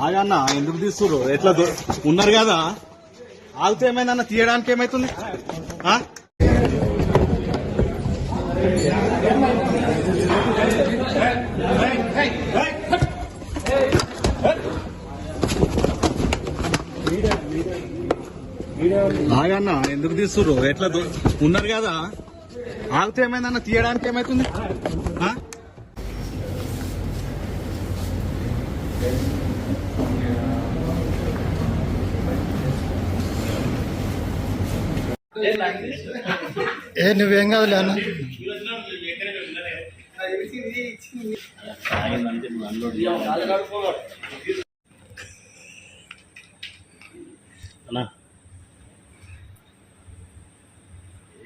ఆగన్న ఎందుకు తీస్తుర్రు? ఎట్లా ఉన్నారు కదా? ఆగితే ఏమైందన్న? తీయడానికి ఏమైతుంది? ఆ? ఆగన్న ఎందుకు తీస్తుర్రు? ఎట్లా ఉన్నారు కదా? ఆగితే ఏమైందన్న? తీయడానికి ఏమైతుంది? ఆ? ఏ నువ్వేం కాదులే అన్న. అన్నా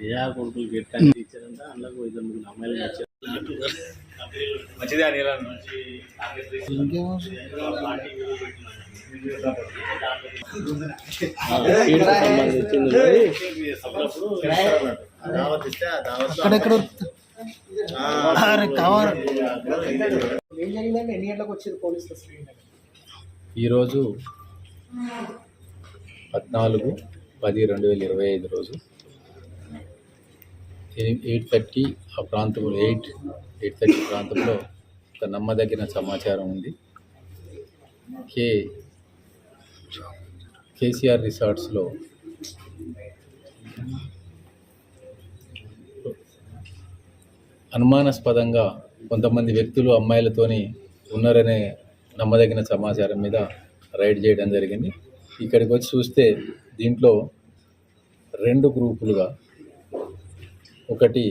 ఏ ఇచ్చారంట. అందులో ఇద్దరు ముగ్గురు అమ్మాయిలు ఇచ్చారు మంచిదే అని అక్కడెక్కడ ఈరోజు పద్నాలుగు పది రెండు వేల ఇరవై ఐదు రోజు ఎయిట్ థర్టీ ఆ ప్రాంతంలో ఎయిట్ ఎయిట్ థర్టీ ప్రాంతంలో ఒక నమ్మదగిన సమాచారం ఉంది. కే కేసీఆర్ రిసార్ట్స్లో అనుమానాస్పదంగా కొంతమంది వ్యక్తులు అమ్మాయిలతోని ఉన్నారనే నమ్మదగిన సమాచారం మీద రైడ్ చేయడం జరిగింది. ఇక్కడికి వచ్చి చూస్తే దీంట్లో రెండు గ్రూపులుగా ఒకటి.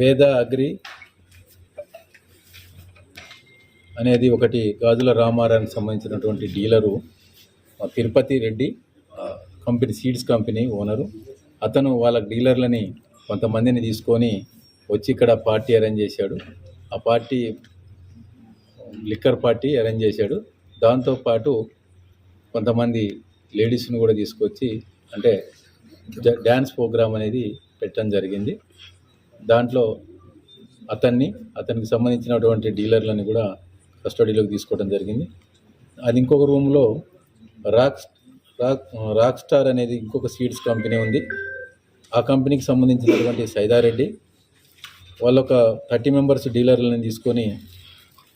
వేద అగ్రి అనేది ఒకటి గాజుల రామారానికి సంబంధించినటువంటి dealer Tirupati Reddy company seeds company owner. అతను వాళ్ళ డీలర్లని కొంతమందిని తీసుకొని వచ్చి ఇక్కడ పార్టీ అరేంజ్ చేశాడు. ఆ పార్టీ లిక్కర్ పార్టీ అరేంజ్ చేశాడు. దాంతోపాటు కొంతమంది లేడీస్ని కూడా తీసుకొచ్చి అంటే డ్యాన్స్ ప్రోగ్రామ్ అనేది పెట్టడం జరిగింది. దాంట్లో అతన్ని అతనికి సంబంధించినటువంటి డీలర్లని కూడా కస్టడీలోకి తీసుకోవడం జరిగింది. అది ఇంకొక రూమ్లో రాక్ రాక్ రాక్ స్టార్ అనేది ఇంకొక సీడ్స్ కంపెనీ ఉంది. ఆ కంపెనీకి సంబంధించినటువంటి సైదారెడ్డి వాళ్ళు ఒక థర్టీ మెంబర్స్ డీలర్లను తీసుకొని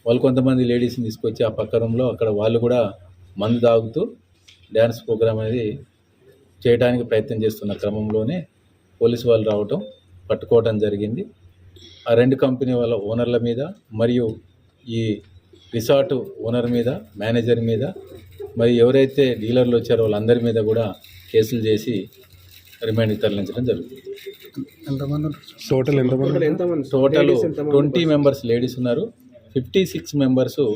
వాళ్ళు కొంతమంది లేడీస్ని తీసుకొచ్చి ఆ పక్క రూమ్లో అక్కడ వాళ్ళు కూడా మందు తాగుతూ డ్యాన్స్ ప్రోగ్రామ్ అనేది చేయడానికి ప్రయత్నం చేస్తున్న క్రమంలోనే పోలీసు వాళ్ళు రావటం పట్టుకోవటం జరిగింది. ఆ రెండు కంపెనీ వాళ్ళ ఓనర్ల మీద మరియు ఈ రిసార్ట్ ఓనర్ మీద మేనేజర్ మీద మరి ఎవరైతే డీలర్లు వచ్చారో వాళ్ళందరి మీద కూడా కేసులు చేసి రిమాండ్కి తరలించడం జరుగుతుంది? టోటల్ ఎంతమంది టోటల్ ట్వంటీ మెంబర్స్ లేడీస్ ఉన్నారు. ఫిఫ్టీ సిక్స్ మెంబర్స్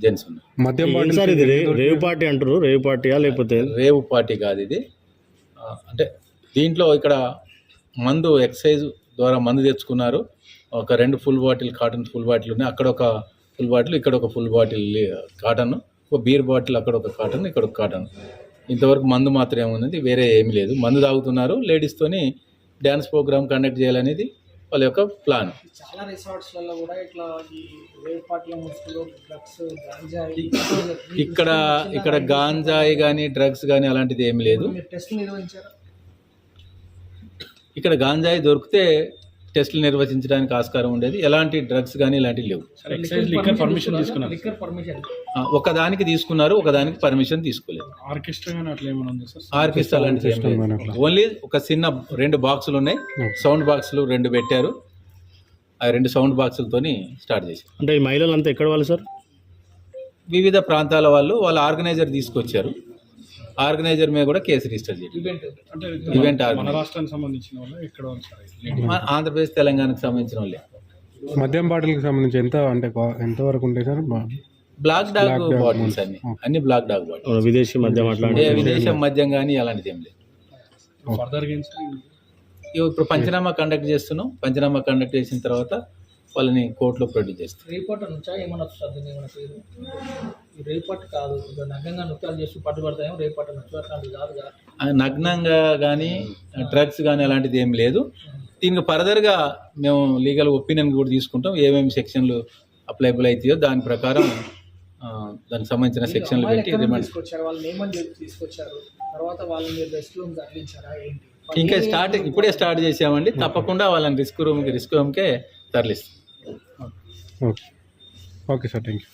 జెంట్స్ ఉన్నారు. మద్యం ఏంటి సార్ ఇది రే- రేవ్ పార్టీ అంటారు? రేవ్ పార్టీయా లేకపోతే? రేవ్ పార్టీ కాదు ఇది. అంటే దీంట్లో ఇక్కడ మందు ఎక్సైజ్ ద్వారా మందు తెచ్చుకున్నారు. ఒక రెండు full bottle carton full bottle ఉన్నాయి. అక్కడ ఒక ఫుల్ బాటిల్ ఇక్కడ ఒక ఫుల్ బాటిల్ కాటన్. ఒక బీర్ బాటిల్ అక్కడ ఒక కాటన్ ఇక్కడ ఒక కాటన్. ఇంతవరకు మందు మాత్రమే ఉన్నది వేరే ఏమీ లేదు. మందు తాగుతున్నారు. లేడీస్తోని డ్యాన్స్ ప్రోగ్రామ్ కండక్ట్ చేయాలనేది వాళ్ళ యొక్క ప్లాన్. చాలా రిసార్ట్స్లలో కూడా ఇట్లా ఈ వేవ్ పార్టీల ముసుగులో డ్రగ్స్ గాంజాయి ఇక్కడ ఇక్కడ గాంజాయి కానీ డ్రగ్స్ కానీ అలాంటిది ఏమీ లేదు. ఇక్కడ గాంజాయి దొరికితే టెస్టులు నిర్వహించడానికి ఆస్కారం ఉండేది. ఎలాంటి డ్రగ్స్ కానీ ఇలాంటివి లేవు. లిక్కర్ పర్మిషన్ తీసుకున్నారు. లిక్కర్ పర్మిషన్ ఒకదానికి తీసుకున్నారు ఒకదానికి పర్మిషన్ తీసుకోలేదు. ఆర్కెస్ట్రా. ఓన్లీ ఒక చిన్న రెండు బాక్సులు ఉన్నాయి. సౌండ్ బాక్సులు రెండు పెట్టారు. ఆ రెండు సౌండ్ బాక్సులతోని స్టార్ట్ చేశారు. అంటే ఈ మహిళలంతా ఎక్కడ వాళ్ళు సార్? వివిధ ప్రాంతాల వాళ్ళు వాళ్ళ ఆర్గనైజర్ తీసుకొచ్చారు. ఆర్గనైజర్ మీద కూడా కేసు రిజిస్టర్ చేయాలి ఈవెంట్ ఆంధ్రప్రదేశ్ తెలంగాణకు సంబంధించిన వాళ్ళే. మద్యం బాటిల్కి సంబంధించి ఎంత అంటే కా- ఎంత వరకు ఉంటాయి సార్? బ్లాక్ డాగ్ బాటిల్స్ అన్ని. అన్ని బ్లాక్ డాగ్ బాటిల్స్ విదేశీ మద్యం అట్లాంటి ఏ విదేశం మద్యం కానీ అలాంటిది ఏం లేదు. ఇప్పుడు పంచనామా కండక్ట్ చేస్తున్నాం. పంచనామా కండక్ట్ చేసిన తర్వాత వాళ్ళని కోర్టులో ప్రొడ్యూస్ చేస్తాం. రిపోర్ట్ నుంచా ఏమన్నా వస్తుంది ఏమన్నా పేరు? రేపటి కాదు నగ్నంగా నృత్యాలు చేస్తూ పట్టుబడతాయేమో రేపటి అట్లాంటివి ఆ నగ్నంగా కానీ డ్రగ్స్ కానీ అలాంటిది ఏం లేదు. దీనికి ఫర్దర్గా మేము లీగల్ ఒపీనియన్ కూడా తీసుకుంటాం. ఏమేమి సెక్షన్లు అప్లైబుల్ అవుతాయో దాని ప్రకారం దానికి సంబంధించిన సెక్షన్లు పెట్టి రిమాండ్ తీసుకొచ్చారు వాళ్ళని ఏమని చెప్పి తీసుకొచ్చారు. తర్వాత వాళ్ళని మీరు రెస్ట్ రూమ్ తరలించారా ఏంటి? ఇంకా స్టార్ట్ ఇప్పుడే స్టార్ట్ చేసామండి. తప్పకుండా వాళ్ళని రిస్క్ రూమ్కి రిస్క్ రూమ్కే తరలిస్తాం. Okay okay sir thank you